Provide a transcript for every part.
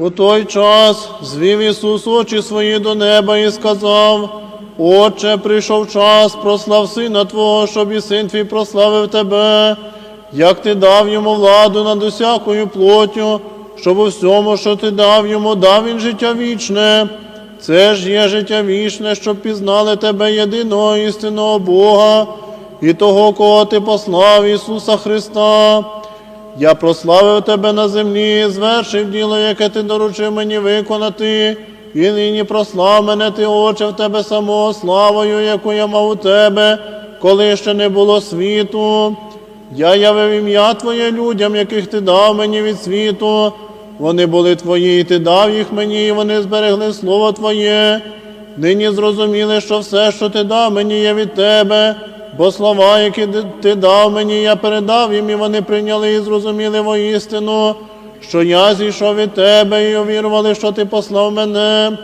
У той час звів Ісус очі свої до неба і сказав: Отче, прийшов час, прослав Сина Твого, щоб і син твій прославив Тебе, як ти дав йому владу над усякою плоттю, щоб у всьому, що ти дав йому, дав він життя вічне. Це ж є життя вічне, щоб пізнали Тебе єдиного істинного Бога і того, кого ти послав Ісуса Христа. Я прославив тебе на землі, звершив діло, яке ти доручив мені виконати, і нині прослав мене ти, Отче, в тебе самого славою, яку я мав у тебе, коли ще не було світу. Я явив ім'я Твоє людям, яких ти дав мені від світу. Вони були твої, і ти дав їх мені, і вони зберегли слово Твоє. Нині зрозуміли, що все, що ти дав мені, є від тебе. Бо слова, які ти дав мені, я передав їм, і вони прийняли і зрозуміли воістину, що я зійшов від тебе і увірували, що ти послав мене.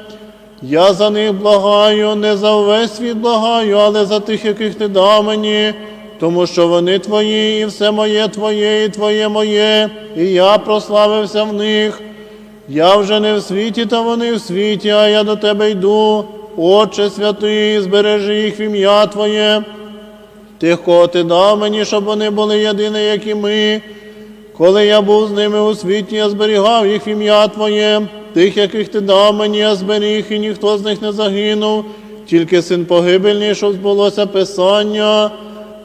Я за них благаю, не за увесь світ благаю, але за тих, яких ти дав мені, тому що вони твої, і все моє твоє, і твоє моє, і я прославився в них. Я вже не в світі, та вони в світі, а я до тебе йду. Отче святий, збережи їх в ім'я Твоє тих, кого ти дав мені, щоб вони були єдині, як і ми. Коли я був з ними у світі, я зберігав їх ім'я Твоє, тих, яких ти дав мені, я зберіг, і ніхто з них не загинув, тільки син погибельний, щоб збулося Писання.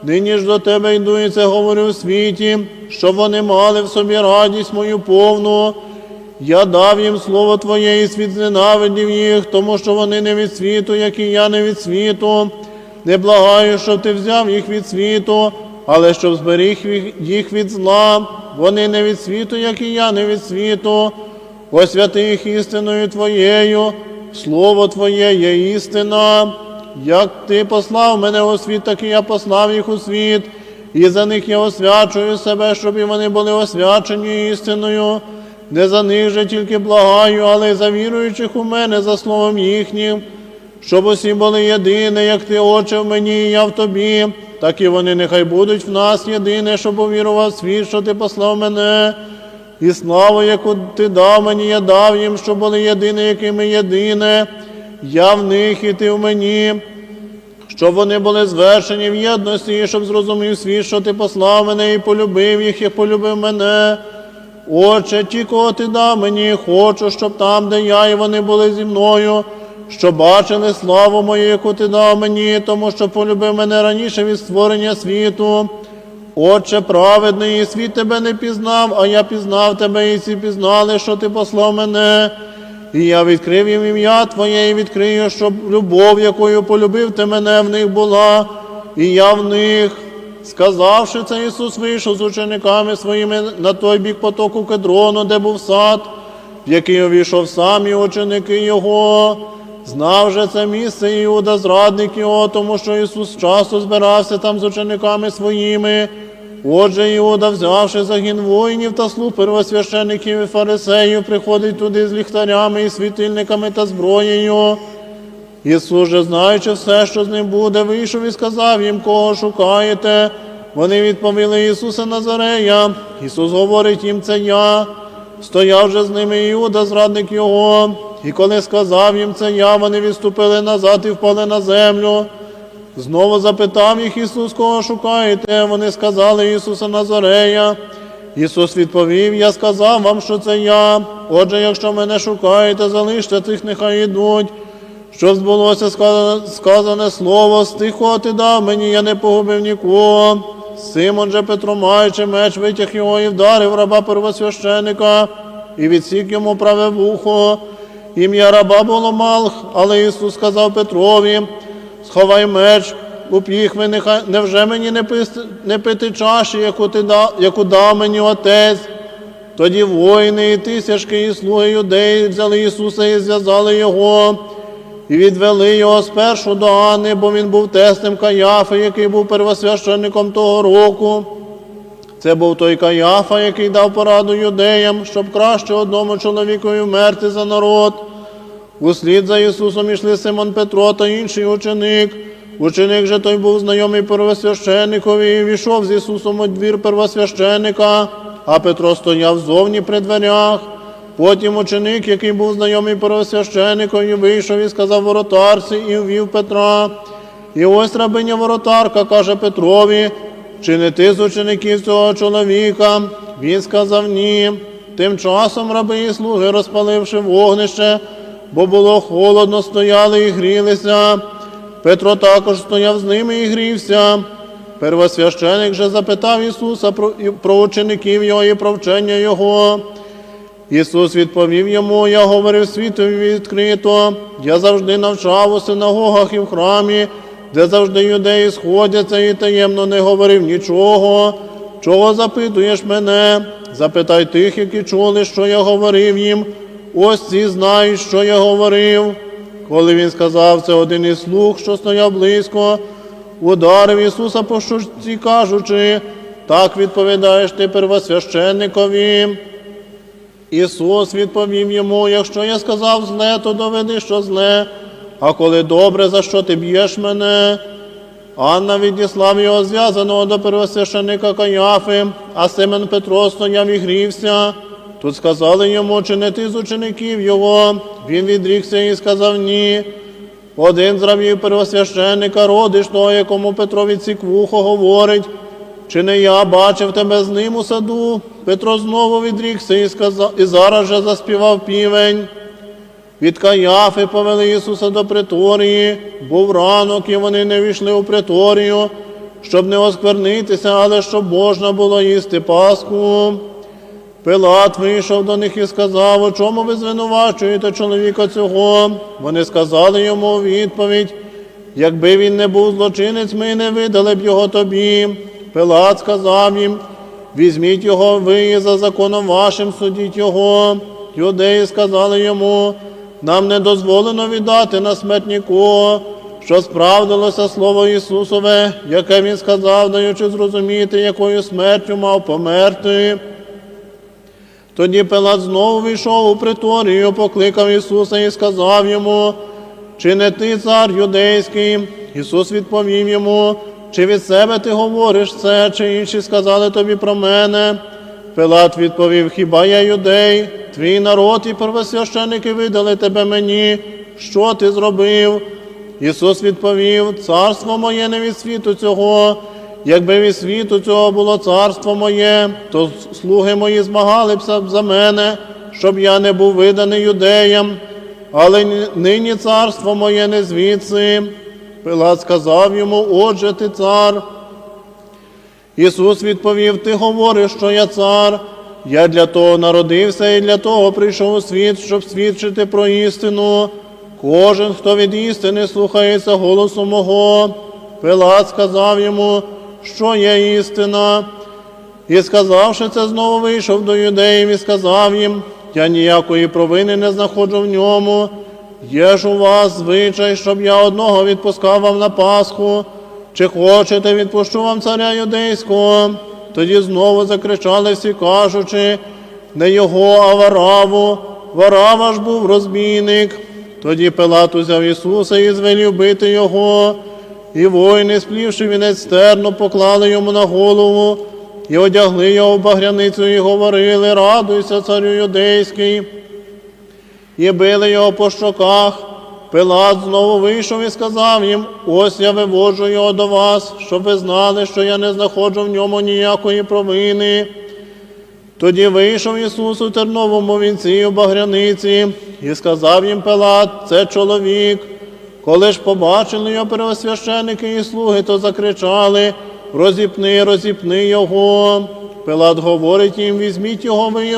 Нині ж до тебе йду і це говорю у світі, щоб вони мали в собі радість мою повну. Я дав їм слово Твоє, і світ зненавидів їх, тому що вони не від світу, як і я не від світу. Не благаю, щоб ти взяв їх від світу, але щоб зберіг їх від зла. Вони не від світу, як і я не від світу. Освяти їх істиною Твоєю, Слово Твоє є істина. Як ти послав мене у світ, так і я послав їх у світ, і за них я освячую себе, щоб і вони були освячені істиною. Не за них же тільки благаю, але й за віруючих у мене, за словом їхнім щоб усі були єдині, як ти, Отче, в мені, і я в тобі, так і вони нехай будуть в нас єдине, щоб увірував світ, що ти послав мене. І славу, яку ти дав мені, я дав їм, щоб були єдині, якими єдине, я в них і ти в мені, щоб вони були звершені в єдності, і щоб зрозумів світ, що ти послав мене і полюбив їх, як полюбив мене. Отче, ті, кого ти дав мені, хочу, щоб там, де я, і вони були зі мною що бачили славу мою, яку ти дав мені, тому що полюбив мене раніше від створення світу. Отче праведний, і світ тебе не пізнав, а я пізнав тебе, і всі пізнали, що ти послав мене. І я відкрив їм ім'я Твоє і відкрию, щоб любов, якою полюбив ти мене, в них була, і я в них. Сказавши це, Ісус вийшов з учениками своїми на той бік потоку кедрону, де був сад, в який увійшов сам і ученики Його. Знав же це місце Іуда, зрадник його, тому що Ісус часто збирався там з учениками своїми. Отже, Іуда, взявши загін воїнів та слуг первосвящеників і фарисеїв, приходить туди з ліхтарями і світильниками та зброєю. Ісус же, знаючи все, що з ним буде, вийшов і сказав їм, кого шукаєте. Вони відповіли Ісуса Назарея. Ісус говорить їм, це я. Стояв же з ними Іуда, зрадник Його. І коли сказав їм це я, вони відступили назад і впали на землю. Знову запитав їх Ісус, кого шукаєте. Вони сказали Ісуса Назарея. Ісус відповів: Я сказав вам, що це я. Отже, якщо мене шукаєте, залиште тих, нехай йдуть. Щоб збулося сказане слово, з ти дав мені, я не погубив нікого. Симон же Петро, маючи меч, витяг його і вдарив раба первосвященика, і відсік йому праве вухо. Ім'я раба було Малх, але Ісус сказав Петрові, сховай меч, упіхви, нехай невже мені не пити, не пити чаші, яку ти дав, яку дав мені Отець. Тоді воїни і тисячки, і слуги юдеї взяли Ісуса і зв'язали Його, і відвели його спершу до Анни, бо він був тестем Каяфи, який був первосвященником того року. Це був той Каяфа, який дав пораду юдеям, щоб краще одному чоловікові вмерти за народ. Услід за Ісусом ішли Симон Петро та інший ученик. Ученик же той був знайомий первосвященникові і війшов з Ісусом у двір первосвященника, а Петро стояв зовні при дверях. Потім ученик, який був знайомий первосвященником, і вийшов і сказав воротарці, і ввів Петра. І ось рабиня воротарка каже Петрові, чи ти з учеників цього чоловіка? Він сказав ні. Тим часом раби і слуги, розпаливши вогнище, бо було холодно, стояли і грілися. Петро також стояв з ними і грівся. Первосвященик же запитав Ісуса про, про учеників Його і про вчення Його. Ісус відповів йому, я говорив світові відкрито, я завжди навчав у синагогах і в храмі, де завжди юдеї сходяться і таємно не говорив нічого. Чого запитуєш мене? Запитай тих, які чули, що я говорив їм. Ось ці знають, що я говорив. Коли він сказав це, один із слуг, що стояв близько, ударив Ісуса по щоці, кажучи, так відповідаєш ти первосвященникові. Ісус відповів йому, якщо я сказав зле, то доведи, що зле, а коли добре, за що ти б'єш мене? Анна відіслав його зв'язаного до первосвященника Каяфи, а Симон Петро стояв і грівся. Тут сказали йому, чи не ти з учеників його. Він відрікся і сказав ні. Один з рабів первосвященника, родиш того, якому Петро відсік вухо, говорить, чи не я бачив тебе з ним у саду? Петро знову відрікся і, сказав, і зараз же заспівав півень. Від Каяфи повели Ісуса до приторії, був ранок, і вони не війшли у приторію, щоб не осквернитися, але щоб можна було їсти Пасху. Пилат вийшов до них і сказав, у чому ви звинувачуєте чоловіка цього? Вони сказали йому у відповідь, якби він не був злочинець, ми не видали б його тобі. Пилат сказав їм, візьміть його ви і за законом вашим судіть його. Юдеї сказали йому, нам не дозволено віддати на смерть нікого, що справдилося слово Ісусове, яке Він сказав, даючи зрозуміти, якою смертю мав померти. Тоді Пилат знову вийшов у приторію, покликав Ісуса і сказав йому, чи не ти цар юдейський? Ісус відповів йому, чи від себе ти говориш це, чи інші сказали тобі про мене? Пилат відповів, хіба я юдей? Твій народ і первосвященники видали тебе мені. Що ти зробив? Ісус відповів, царство моє не від світу цього. Якби від світу цього було царство моє, то слуги мої змагалися б за мене, щоб я не був виданий юдеям. Але нині царство моє не звідси. Пилат сказав йому, отже ти цар. Ісус відповів, ти говориш, що я цар. Я для того народився і для того прийшов у світ, щоб свідчити про істину. Кожен, хто від істини слухається голосу мого. Пилат сказав йому, що є істина. І сказавши це, знову вийшов до юдеїв і сказав їм, я ніякої провини не знаходжу в ньому. Є ж у вас звичай, щоб я одного відпускав вам на Пасху. Чи хочете, відпущу вам царя юдейського? Тоді знову закричали всі, кажучи, не його, а Вараву. Варава ж був розбійник. Тоді Пилат узяв Ісуса і звелів бити його. І воїни, сплівши вінець стерно, поклали йому на голову і одягли його в багряницю і говорили, радуйся, царю юдейський. І били його по щоках. Пилат знову вийшов і сказав їм: ось я виводжу його до вас, щоб ви знали, що я не знаходжу в ньому ніякої провини. Тоді вийшов Ісус у терновому вінці у багряниці і сказав їм Пилат, це чоловік. Коли ж побачили його первосвященики і слуги, то закричали: Розіпни, розіпни його. Пилат говорить їм: візьміть його ви і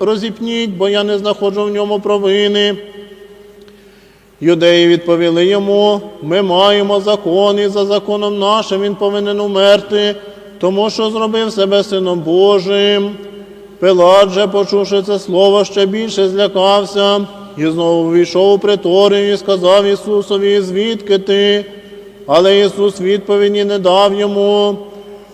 розіпніть, бо я не знаходжу в ньому провини. Юдеї відповіли йому: ми маємо закон, і за законом нашим він повинен умерти, тому що зробив себе сином Божим. Пилат же, почувши це слово, ще більше злякався, і знову війшов у приторію і сказав Ісусові, звідки ти? Але Ісус відповіді не дав йому.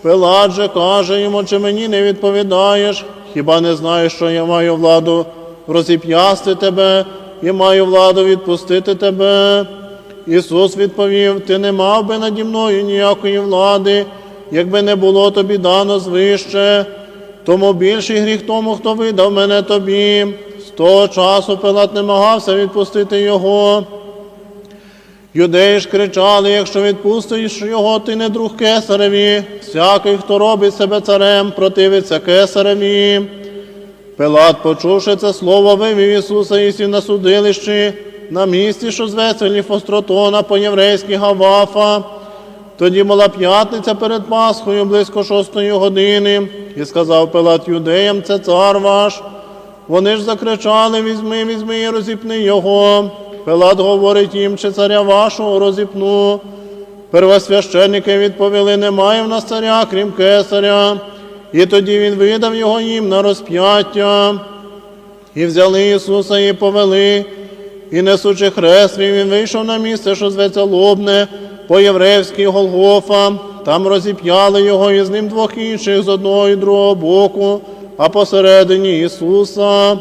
Пилат же каже йому, чи мені не відповідаєш? Хіба не знаєш, що я маю владу розіп'ясти тебе і маю владу відпустити тебе? Ісус відповів: Ти не мав би наді мною ніякої влади, якби не було тобі дано звище. Тому більший гріх тому, хто видав мене тобі. З того часу Пилат намагався відпустити його. Юдеї ж кричали, якщо відпустиш його, ти не друг кесареві. Всякий, хто робить себе царем, противиться кесареві. Пилат, почувши це слово, вивів Ісуса і на судилищі на місці, що зветься Ліфостротона по-єврейськи Гавафа. Тоді була п'ятниця перед Пасхою близько шостої години, і сказав Пилат юдеям, це цар ваш. Вони ж закричали: візьми, візьми і розіпни його. Пилат говорить їм, чи царя вашого розіпну. Первосвященники відповіли: немає в нас царя, крім кесаря. І тоді він видав його їм на розп'яття. І взяли Ісуса і повели, і несучи хрест, він вийшов на місце, що зветься Лобне, по-єврейськи Голгофа. Там розіп'яли його і з ним двох інших з одного і другого боку, а посередині Ісуса.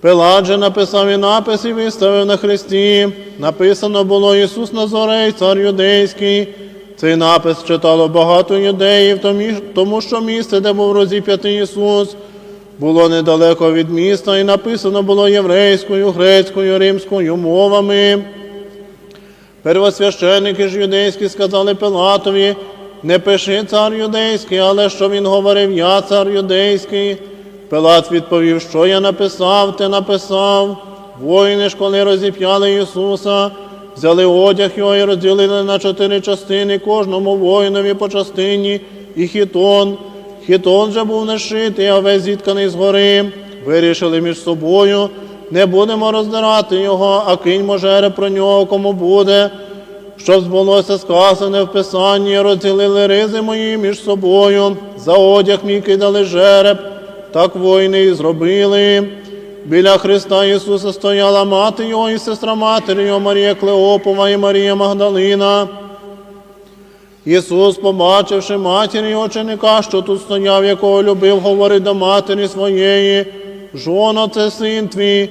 Пилат же написав і напис і виставив на хресті. Написано було Ісус Назарей, цар юдейський. Цей напис читало багато юдеїв, тому- що місце, де був розіп'ятий Ісус, було недалеко від міста, і написано було єврейською, грецькою, римською мовами. Первосвященники ж юдейські сказали Пилатові, не пиши цар юдейський, але що він говорив, я цар юдейський. Пилат відповів, що я написав, ти написав. Воїни ж, коли розіп'яли Ісуса, взяли одяг його і розділили на чотири частини, кожному воїнові по частині, і хітон. Хітон же був не шитий, а весь зітканий згори. Вирішили між собою, не будемо роздирати його, а киньмо жереб про нього, кому буде. Щоб збулося сказане в Писанні, розділили ризи мої між собою, за одяг мій кидали жереб, так воїни і зробили. Біля Христа Ісуса стояла мати його і сестра матері його Марія Клеопова і Марія Магдалина. Ісус, побачивши матір і ученика, що тут стояв, якого любив, говорить до матері своєї, жоно, це син твій.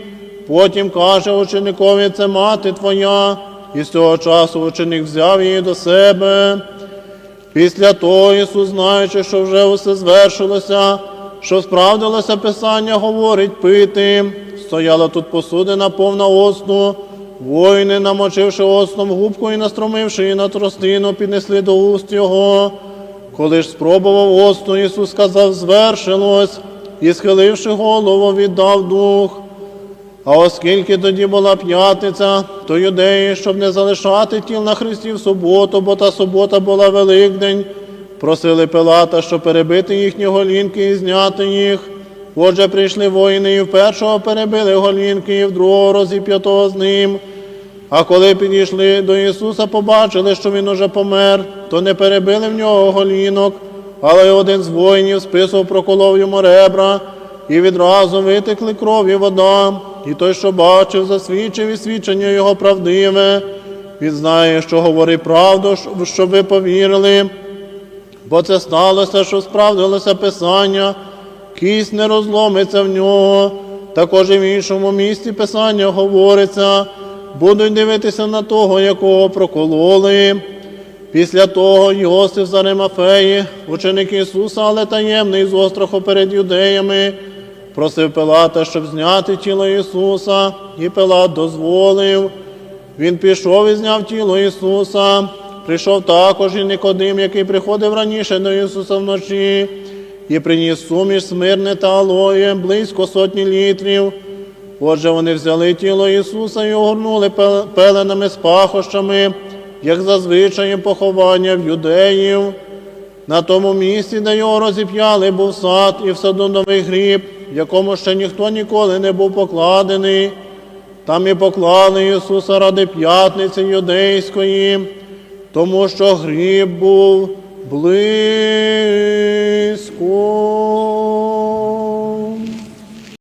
Потім каже ученикові, це мати твоя. І з цього часу ученик взяв її до себе. Після того Ісус, знаючи, що вже усе звершилося, що справдилося Писання, говорить пити. Стояла тут посудина повна осну. Воїни, намочивши осном губку і настромивши її на тростину, піднесли до уст його. Коли ж спробував осну, Ісус сказав, звершилось, і, схиливши голову, віддав дух. А оскільки тоді була п'ятниця, то юдеї, щоб не залишати тіл на Христі в суботу, бо та субота була Великдень, просили Пилата, щоб перебити їхні голінки і зняти їх. Отже, прийшли воїни і в першого перебили голінки, і в другого розіп'ятого з ним. А коли підійшли до Ісуса, побачили, що Він уже помер, то не перебили в нього голінок, але один з воїнів списав проколов йому ребра, і відразу витекли кров і вода. І той, що бачив, засвідчив і свідчення його правдиве. Він знає, що говорить правду, щоб ви повірили. Бо це сталося, що справдилося Писання, кість не розломиться в нього. Також і в іншому місці Писання говориться, будуть дивитися на того, якого прокололи. Після того Йосиф з Аримафеї, ученик Ісуса, але таємний з остраху перед юдеями, просив Пилата, щоб зняти тіло Ісуса, і Пилат дозволив. Він пішов і зняв тіло Ісуса. Прийшов також і Никодим, який приходив раніше до Ісуса вночі, і приніс суміш смирне та алоє, близько сотні літрів. Отже, вони взяли тіло Ісуса і огорнули пе- пеленами з пахощами, як зазвичай поховання в юдеїв. На тому місці, де його розіп'яли, був сад і в саду новий гріб, якому ще ніхто ніколи не був покладений. Там і поклали Ісуса ради п'ятниці юдейської, тому що гріб був близько.